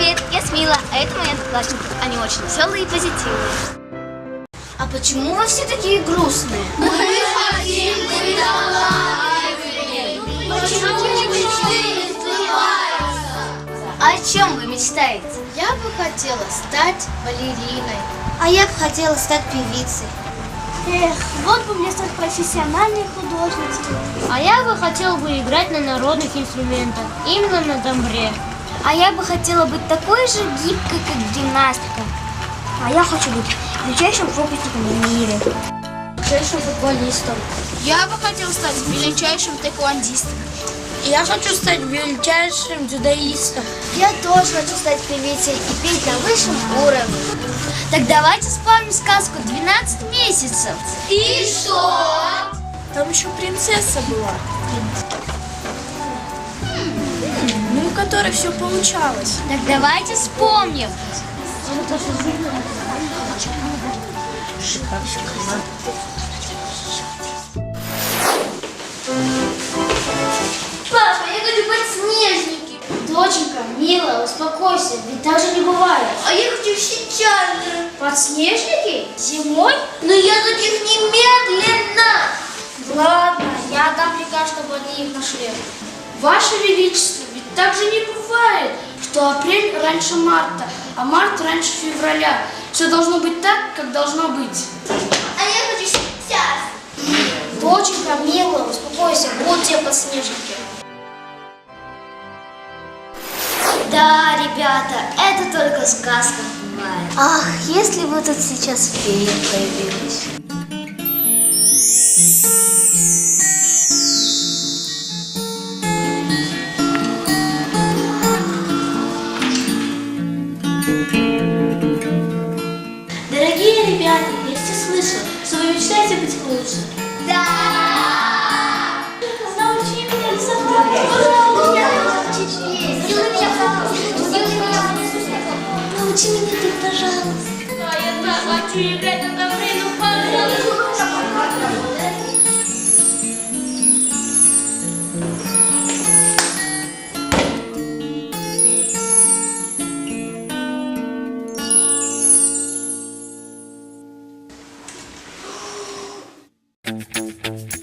привет, я Смила, а это мои одноклассники. Они очень веселые и позитивные. А почему вы все такие грустные? Мы хотим быть Почему мечты А о чем вы мечтаете? Я бы хотела стать балериной. А я бы хотела стать певицей. Эх, вот бы мне стать профессиональной художницей. А я бы хотела бы играть на народных инструментах, именно на домбре. А я бы хотела быть такой же гибкой, как гимнастка. А я хочу быть величайшим фокусником в мире. Величайшим футболистом. Я бы хотела стать величайшим тэквондистом. Я хочу стать величайшим дзюдоистом. Я тоже хочу стать певицей и петь на высшем уровне. Так давайте вспомним сказку «12 месяцев». И что? Там еще принцесса была. У которой все получалось. Так давайте вспомним. Папа, я хочу подснежники. Доченька, милая, успокойся, ведь так же не бывает. А я хочу сейчас же. Подснежники? Зимой? Но я таких немедленно. Ладно, я дам приказ, чтобы они их нашли. Ваше Величество, так же не бывает, что апрель раньше марта, а март раньше февраля. Все должно быть так, как должно быть. А я хочу сейчас. Доченька, милая, успокойся, вот тебе подснежники. Да, ребята, это только в сказках бывает. Ах, если бы тут сейчас фея появилась. Мечтаете быть лучше. Да! Научи меня рисовать, пожалуйста. Сделай меня, пожалуйста. Сделай меня, Научи меня ты, пожалуйста. А я так хочу играть на домбре, ну пожалуйста. Música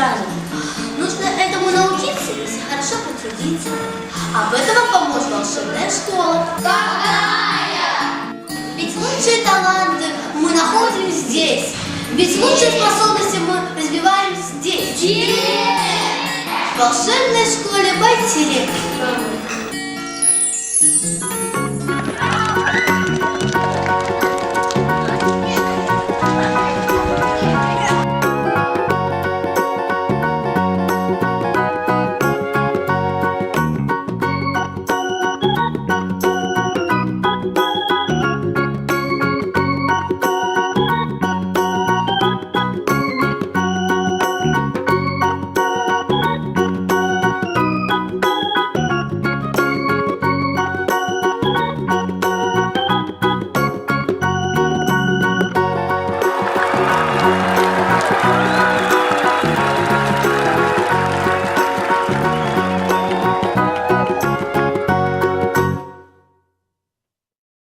сразу. Нужно этому научиться и хорошо потрудиться. Об этом вам поможет волшебная школа. Какая? Ведь лучшие таланты мы находим здесь. Ведь лучшие способности мы развиваем здесь. Здесь! В волшебной школе Байтерек.